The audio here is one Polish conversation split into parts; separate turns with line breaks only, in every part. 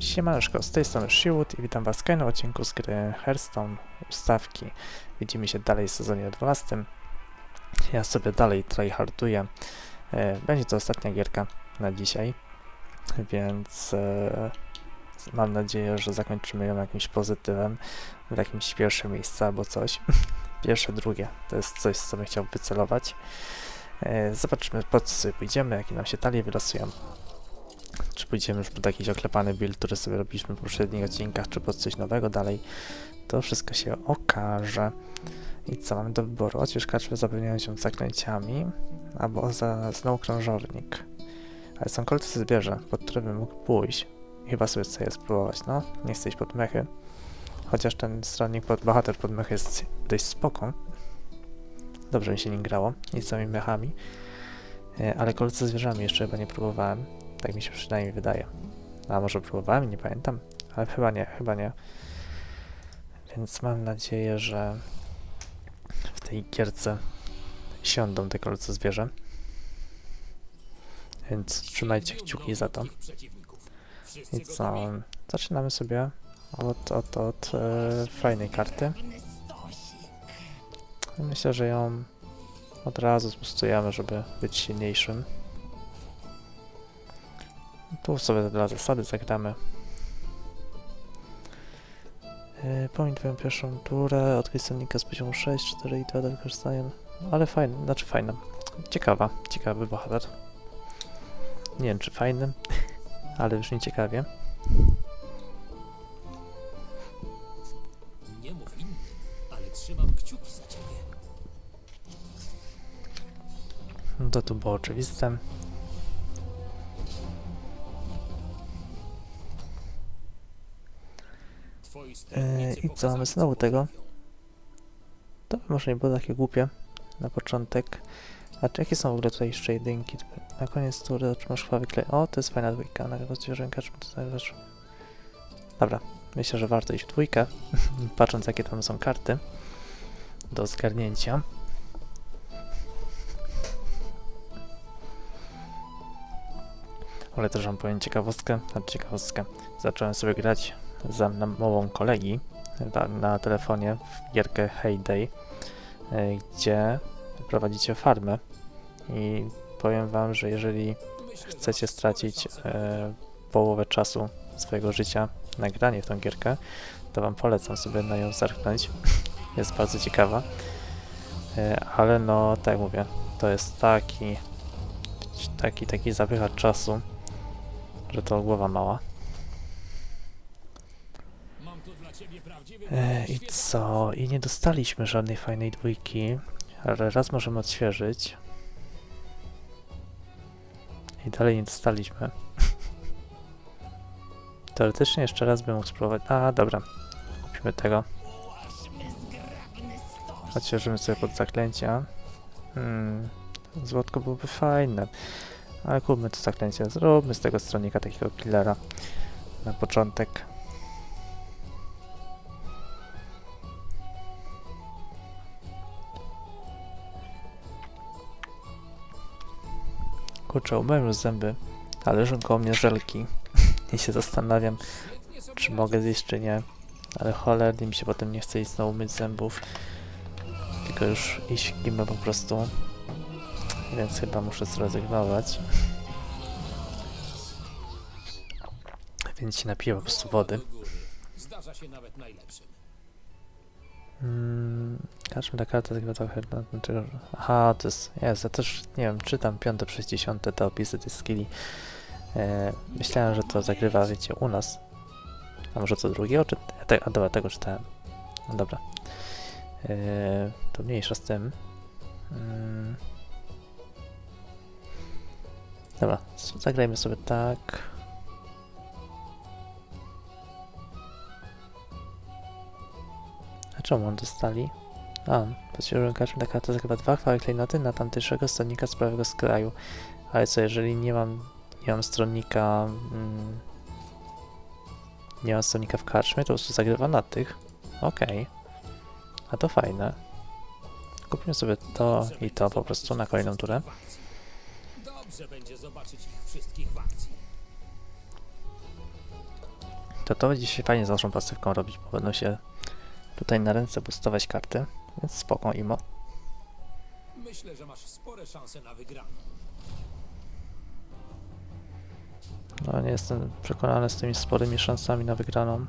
Siemaneczko, z tej strony Shiwood i witam was w kolejnym odcinku z gry Hearthstone Ustawki. Widzimy się dalej w sezonie 12. Ja sobie dalej tryharduję. E, Będzie to ostatnia gierka na dzisiaj, więc e, mam nadzieję, że zakończymy ją jakimś pozytywem, w jakimś pierwsze miejsce albo coś. Pierwsze, drugie, to jest coś, co bym chciał wycelować. E, Zobaczymy, po co sobie pójdziemy, jakie nam się talie wylosują czy pójdziemy już pod jakiś oklepany build, który sobie robiliśmy w poprzednich odcinkach, czy pod coś nowego dalej, to wszystko się okaże. I co mamy do wyboru? Odśwież kaczmy zapewniają się zaklęciami, albo za znowu krążownik. Ale są kolce zwierzę, pod które bym mógł pójść. Chyba sobie chcę spróbować, no. Nie chcę iść pod mechy. Chociaż ten stronnik pod bohater pod mechy jest dość spoko. Dobrze mi się nim grało. I z samymi mechami. E, Ale kolce z jeszcze chyba nie próbowałem. Tak mi się przynajmniej wydaje. A może próbowałem, nie pamiętam, ale chyba nie, chyba nie. Więc mam nadzieję, że w tej gierce siądą te kolce zwierzę. Więc trzymajcie kciuki za to. I co? Zaczynamy sobie od, od, od e, fajnej karty. Myślę, że ją od razu spustujemy, żeby być silniejszym. Tu sobie dla zasady zagramy. Yy, twoją pierwszą turę, odkryj cennika z poziomu 6, 4 i 2 do wykorzystania. Ale fajne, znaczy fajna. Ciekawa, ciekawy bohater. Nie wiem czy fajny, ale już nie ciekawie.
Nie mów innym, ale trzymam kciuki za ciebie.
No to tu było oczywiste. Yy, I co, mamy znowu tego. To może nie było takie głupie na początek. A czy jakie są w ogóle tutaj jeszcze jedynki? Na koniec tury otrzymasz chwały klej. O, to jest fajna dwójka. Na zwierzęka, czy to zagrasz? Dobra, myślę, że warto iść w dwójkę, patrząc jakie tam są karty do zgarnięcia. Ale też wam powiem ciekawostkę, znaczy ciekawostkę. Zacząłem sobie grać za namową kolegi na, na telefonie w gierkę Heyday, e, gdzie prowadzicie farmę i powiem wam, że jeżeli chcecie stracić e, połowę czasu swojego życia na granie w tą gierkę, to wam polecam sobie na nią zerknąć. Jest bardzo ciekawa. E, ale no, tak jak mówię, to jest taki taki, taki zapychacz czasu, że to głowa mała.
Mam tu dla ciebie prawdziwy
I co? I nie dostaliśmy żadnej fajnej dwójki, ale raz możemy odświeżyć. I dalej nie dostaliśmy. Teoretycznie jeszcze raz bym mógł spróbować. A, dobra. Kupimy tego. Odświeżymy sobie pod zaklęcia. Hmm. Złotko byłoby fajne. Ale kupmy to zaklęcie. Zróbmy z tego stronnika takiego killera. Na początek. Kurczę, umyłem już zęby, ale leżą koło mnie żelki. I się zastanawiam, czy mogę zjeść, czy nie. Ale cholernie mi się potem nie chce iść znowu myć zębów. Tylko już iść w gimę po prostu. Więc chyba muszę zrezygnować. Więc się napiję po prostu wody.
Zdarza się nawet najlepszym.
Mm, Kaczmy ta karta zagra trochę na dlaczego. Aha, to jest. Jest, ja też nie wiem, czytam piąte przez dziesiąte te opisy tych skilli. E, myślałem, że to zagrywa, wiecie, u nas. A może co drugiego? Czy, te, a dobra, tego czytałem. No dobra. E, to mniejsza z tym. Mm. Dobra, zagrajmy sobie tak. Czemu on dostali? A, potwierdziłem każdy taka to chyba dwa chwały klejnoty na tamtejszego stronnika z prawego skraju. Ale co, jeżeli nie mam, nie mam stronnika, mm, nie mam stronnika w karczmie, to po prostu zagrywa na tych. Okej. A to fajne. Kupimy sobie to i to po prostu na kolejną turę.
Dobrze będzie zobaczyć ich wszystkich w akcji.
To dzisiaj fajnie zaczną pasywką robić, bo będą się tutaj na ręce boostować karty, więc spoko imo.
Myślę, że masz spore szanse na wygraną.
No nie jestem przekonany z tymi sporymi szansami na wygraną.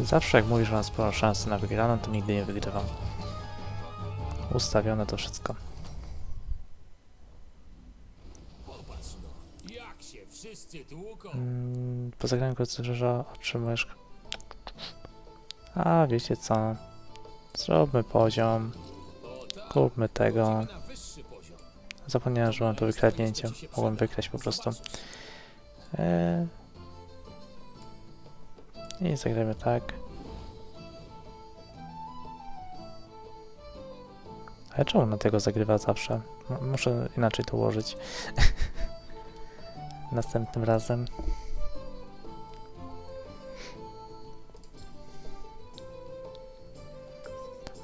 Zawsze jak mówisz, że mam sporo szansy na wygraną, to nigdy nie wygrywam. Ustawione to wszystko.
Popatrz no, jak się wszyscy tłuką.
Mm, po zagraniu korytarza otrzymujesz... A, wiecie co? Zróbmy poziom. Kupmy tego. Zapomniałem, że mam to wykradnięcie. Mogłem wykraść po prostu. Eee... I zagrajmy tak. Ale czemu na tego zagrywa zawsze? M- muszę inaczej to ułożyć. Następnym razem.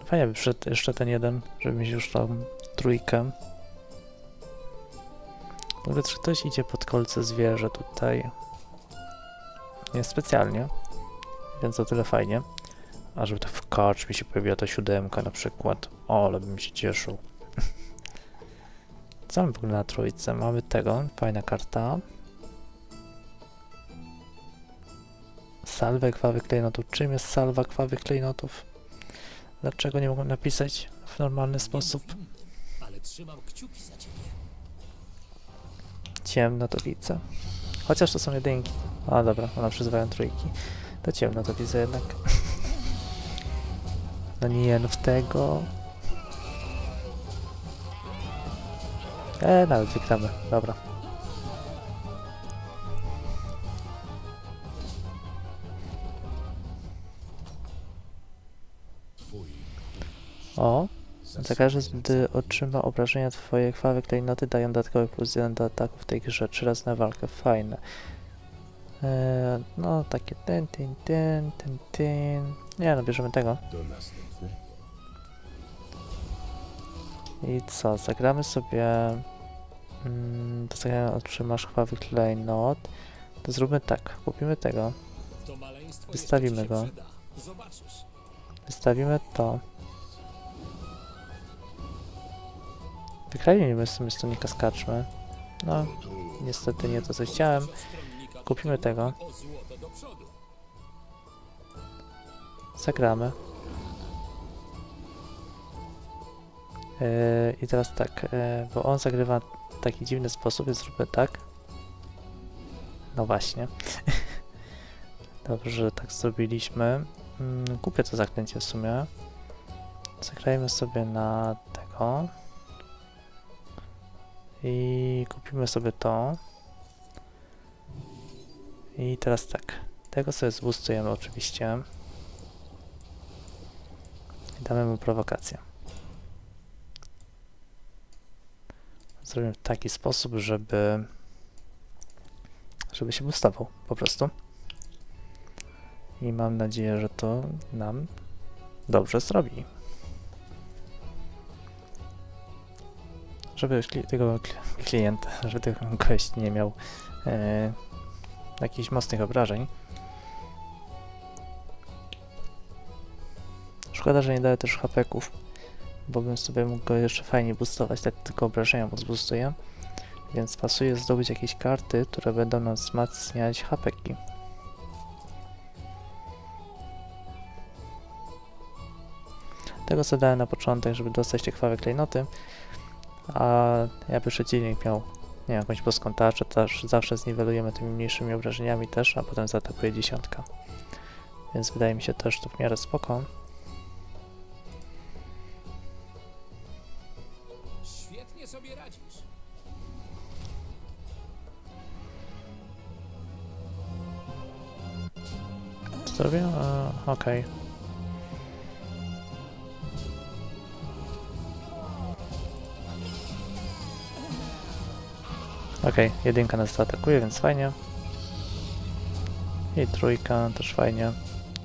Fajnie by przyszedł jeszcze ten jeden, żeby mieć już tą trójkę. W czy ktoś idzie pod kolce zwierzę tutaj? Nie specjalnie, więc o tyle fajnie. A żeby to w kacz mi się pojawiła ta siódemka na przykład. O, ale bym się cieszył. Co mamy w ogóle na trójce? Mamy tego, fajna karta. Salwę kwawych klejnotów. Czym jest salwa kwawych klejnotów? Dlaczego nie mogłem napisać w normalny sposób?
Wiem, Ale trzymam kciuki za ciebie.
Ciemno to widzę. Chociaż to są jedynki. A dobra, one przyzywają trójki. To ciemno to widzę jednak. No nie, no w tego. E, nawet wygramy. Dobra. O, za każdy, gdy otrzyma obrażenia twoje krwawe klejnoty dają dodatkowy plus 1 do ataku w tej grze. Trzy razy na walkę. Fajne. Eee, no, takie ten, ten, ten, ten, ten. Nie, no, bierzemy tego. I co, zagramy sobie... Mm, do zagrania otrzymasz krwawy klejnot. To zróbmy tak, kupimy tego, Wystawimy go. wystawimy to. Wykradnijmy sobie stonika skaczmy. No, niestety nie to co chciałem. Kupimy tego. Zagramy. Yy, I teraz tak, yy, bo on zagrywa taki dziwny sposób, więc zróbmy tak. No właśnie. Dobrze, że tak zrobiliśmy. Mm, kupię to zaklęcie w sumie. Zagrajmy sobie na tego. I kupimy sobie to. I teraz tak. Tego sobie zbustujemy oczywiście. I damy mu prowokację. Zrobimy w taki sposób, żeby żeby się boostował po prostu. I mam nadzieję, że to nam dobrze zrobi. Żeby tego kli- klienta, żeby tego gość nie miał e, jakichś mocnych obrażeń. Szkoda, że nie daje też hapeków, bo bym sobie mógł go jeszcze fajnie boostować, tak tylko obrażenia mu. Więc pasuje zdobyć jakieś karty, które będą nam wzmacniać hapeki. Tego co dałem na początek, żeby dostać te krwawe klejnoty. A jakby przeciwnik miał nie wiem, jakąś boską tarczę, też zawsze zniwelujemy tymi mniejszymi obrażeniami też, a potem zaatakuje dziesiątka. Więc wydaje mi się też to w miarę spoko.
Sobie radzisz.
Zrobię? E, Okej. Okej, jedynka nas atakuje, więc fajnie. I trójka też fajnie.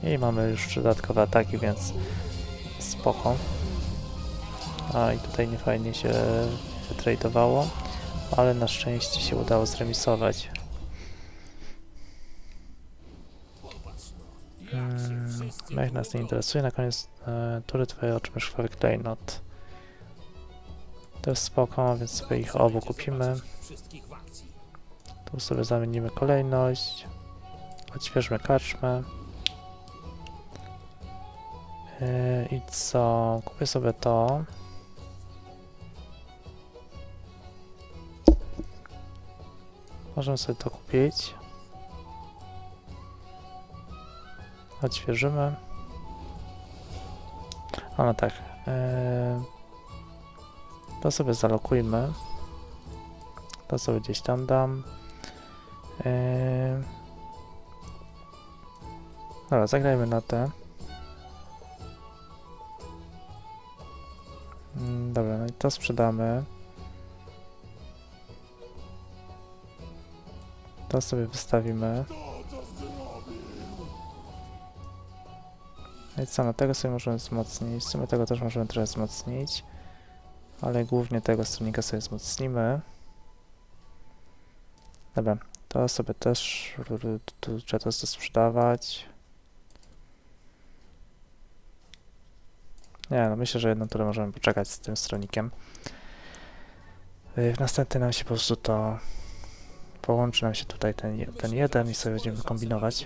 I mamy już dodatkowe ataki, więc spoko. A i tutaj niefajnie się wytradowało, ale na szczęście się udało zremisować.
Jak
Hmm, mech nas nie interesuje, na koniec e, tury twoje otrzymujesz krwawy klejnot. To jest spoko, więc sobie ich obu kupimy. Tu sobie zamienimy kolejność. Odświeżmy karczmę. Yy, I co? Kupię sobie to. Możemy sobie to kupić. Odświeżymy. A no tak. Yy, to sobie zalokujmy. To sobie gdzieś tam dam. Yy... Dobra, zagrajmy na te. Mm, Dobra, no i to sprzedamy. To sobie wystawimy. No i co, no tego sobie możemy wzmocnić. W sumie tego też możemy trochę wzmocnić. Ale głównie tego stronnika sobie wzmocnimy. Dobra, to sobie też trzeba to sprzedawać. Nie, no myślę, że jedną turę możemy poczekać z tym stronikiem. Yy, W następny nam się po prostu to połączy nam się tutaj ten, ten jeden i sobie będziemy kombinować.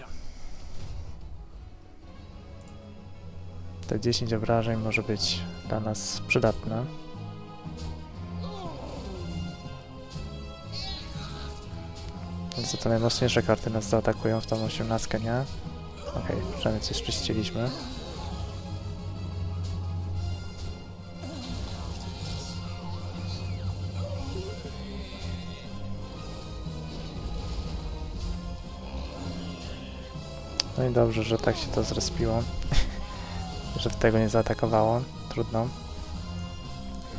Te 10 obrażeń może być dla nas przydatne. Za to najmocniejsze karty nas zaatakują w tą 18, nie? Okej, przynajmniej coś czyściliśmy. No i dobrze, że tak się to zrespiło. że tego nie zaatakowało. Trudno.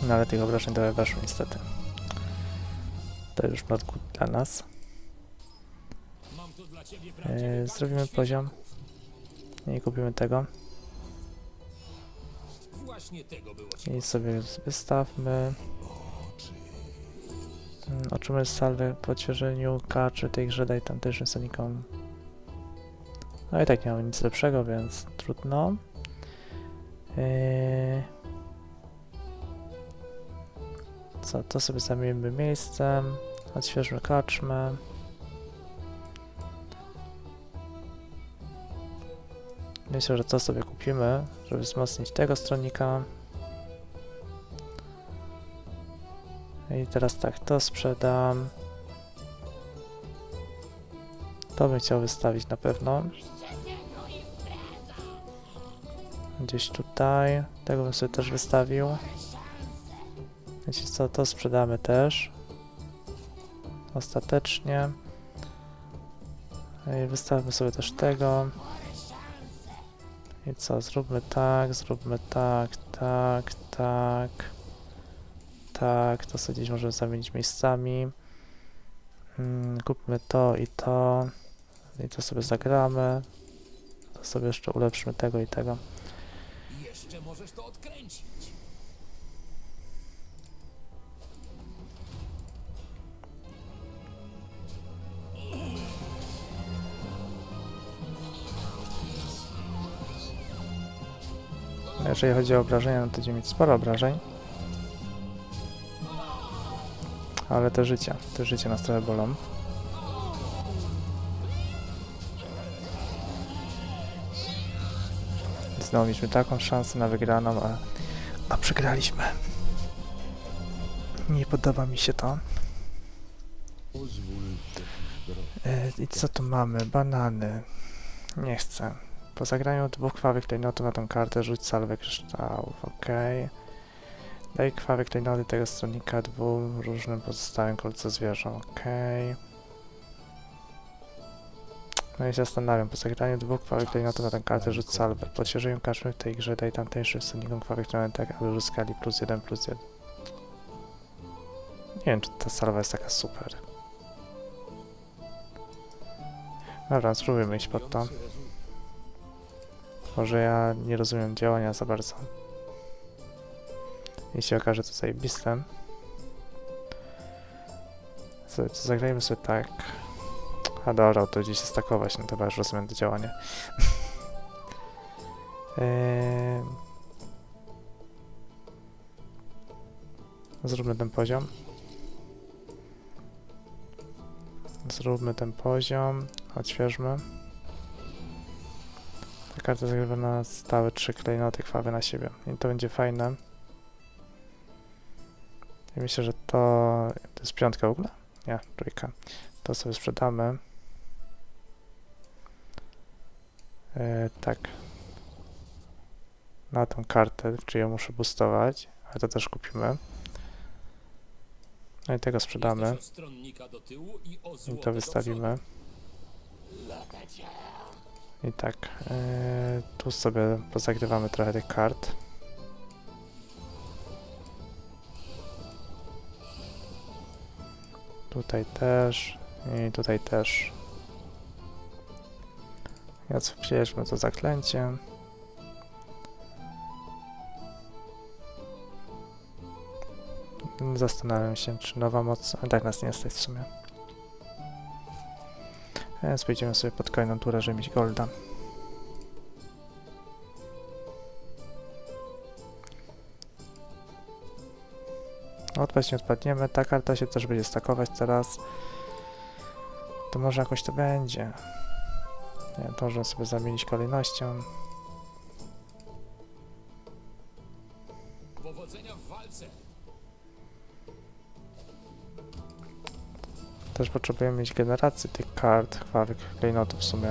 No ale tych obrażeń trochę weszło niestety. To już not dla nas.
Prawdziwy
zrobimy poziom. Nie kupimy tego. I sobie wystawmy. Otrzymujesz salwę po odświeżeniu kaczy tej grze daj tamtejszym sonikom. No i tak nie mamy nic lepszego, więc trudno. Yy... Co, to sobie zamienimy miejscem. Odświeżmy kaczmę. Myślę, że to sobie kupimy, żeby wzmocnić tego stronnika. I teraz tak, to sprzedam. To bym chciał wystawić na pewno. Gdzieś tutaj. Tego bym sobie też wystawił. Wiecie co, to sprzedamy też. Ostatecznie. I wystawmy sobie też tego. I co, zróbmy tak, zróbmy tak, tak, tak. Tak, to sobie gdzieś możemy zamienić miejscami. Mm, kupmy to i to. I to sobie zagramy. To sobie jeszcze ulepszymy tego i tego.
Jeszcze możesz to odkręcić.
Jeżeli chodzi o obrażenia, no to będziemy mieć sporo obrażeń. Ale te życia, te życie nas trochę bolą. Znowu mieliśmy taką szansę na wygraną, a, a przegraliśmy. Nie podoba mi się to. E, I co tu mamy? Banany. Nie chcę. Po zagraniu dwóch krwawych klejnotów na tą kartę rzuć salwę kryształów, okej. Daj krwawe klejnoty tego stronnika dwóm różnym pozostałym kolcozwierzom, okej. No i zastanawiam, po zagraniu dwóch klejnotów na tę kartę rzuć salwę. Po odświeżeniu karczmy w tej grze daj tamtejszym krwawych klejnotów tak, aby uzyskali plus jeden, plus jeden. Nie wiem, czy ta salwa jest taka super. Dobra, spróbujmy iść pod to. Może ja nie rozumiem działania za bardzo. i się okaże to zajebiste. Sobie, to zagrajmy sobie tak. A dobra, to gdzieś się stakować, no chyba już rozumiem to działanie. Eee... Zróbmy ten poziom. Zróbmy ten poziom. Odświeżmy. Ta karta zagrywa na stałe trzy klejnoty krwawe na siebie. I to będzie fajne. I myślę, że to... To jest piątka w ogóle? Nie, trójka. To sobie sprzedamy. E, tak. Na tą kartę, czy ją muszę boostować, ale to też kupimy. No i tego sprzedamy.
I
to wystawimy. I tak, e, tu sobie pozagrywamy trochę tych kart. Tutaj też i tutaj też. I odświeżmy to zaklęcie. Zastanawiam się, czy nowa moc... a Tak nas nie stać w sumie. Więc pójdziemy sobie pod kolejną turę, żeby mieć golda. Odpaść nie odpadniemy. Ta karta się też będzie stakować teraz. To może jakoś to będzie. Nie, możemy sobie zamienić kolejnością.
Powodzenia w walce.
Też potrzebujemy mieć generację tych kart, krwawych klejnotów w sumie,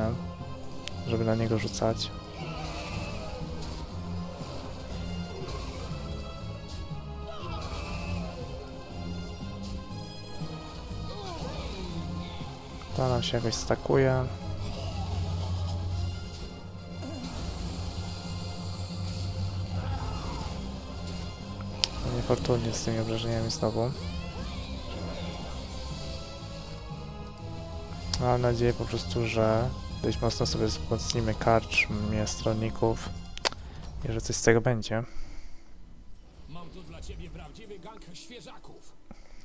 żeby na niego rzucać. To nam się jakoś stakuje. Niefortunnie z tymi obrażeniami znowu. Mam nadzieję po prostu, że dość mocno sobie wzmocnimy karczmie stronników i że coś z tego będzie.
Mam tu dla ciebie prawdziwy gang świeżaków.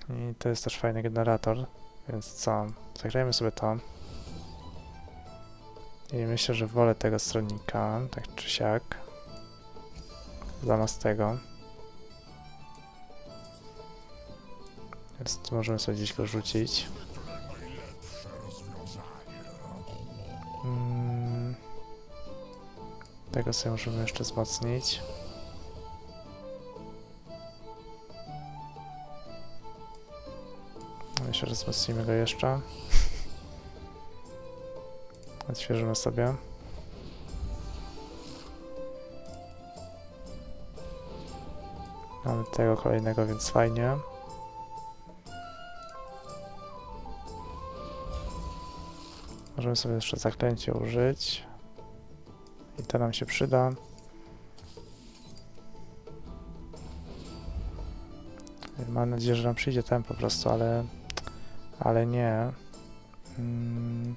I to jest też fajny generator, więc co? Zagrajmy sobie to. I myślę, że wolę tego stronnika, tak czy siak. Zamiast tego. Więc możemy sobie gdzieś go rzucić. Mm. Tego sobie możemy jeszcze wzmocnić. Myślę, że wzmocnimy go jeszcze. Odświeżymy sobie. Mamy tego kolejnego, więc fajnie. Możemy sobie jeszcze zaklęcie użyć. I to nam się przyda. Mam nadzieję, że nam przyjdzie ten po prostu, ale... Ale nie. Mm.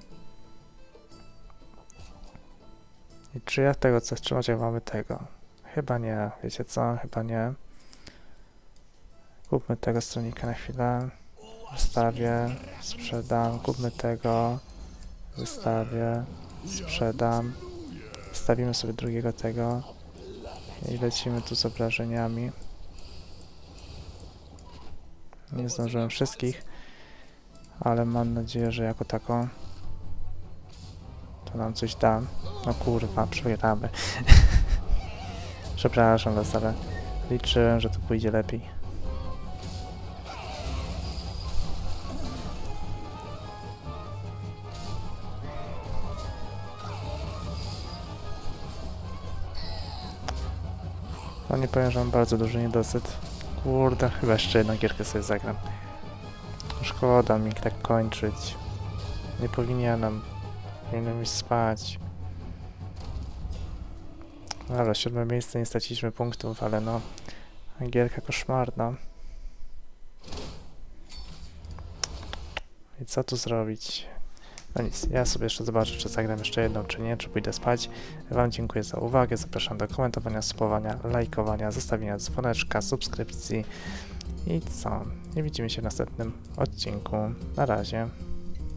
I czy ja tego chcę wstrzymać, jak mamy tego? Chyba nie. Wiecie co? Chyba nie. Kupmy tego stronika na chwilę. Wystawię. Sprzedam. Kupmy tego. Wystawię. Sprzedam. Wstawimy sobie drugiego tego. I lecimy tu z obrażeniami. Nie zdążyłem wszystkich, ale mam nadzieję, że jako taką to nam coś da. No kurwa, przegramy. Przepraszam was, ale liczyłem, że to pójdzie lepiej. No nie powiem, że mam bardzo duży niedosyt. Kurde, chyba jeszcze jedną gierkę sobie zagram. Szkoda mi tak kończyć. Nie powinienem. Powinienem iść spać. Dobra, siódme miejsce, nie straciliśmy punktów, ale no... Gierka koszmarna. I co tu zrobić? No nic, ja sobie jeszcze zobaczę, czy zagram jeszcze jedną, czy nie, czy pójdę spać. Wam dziękuję za uwagę, zapraszam do komentowania, subowania, lajkowania, zostawienia dzwoneczka, subskrypcji i co? I widzimy się w następnym odcinku. Na razie.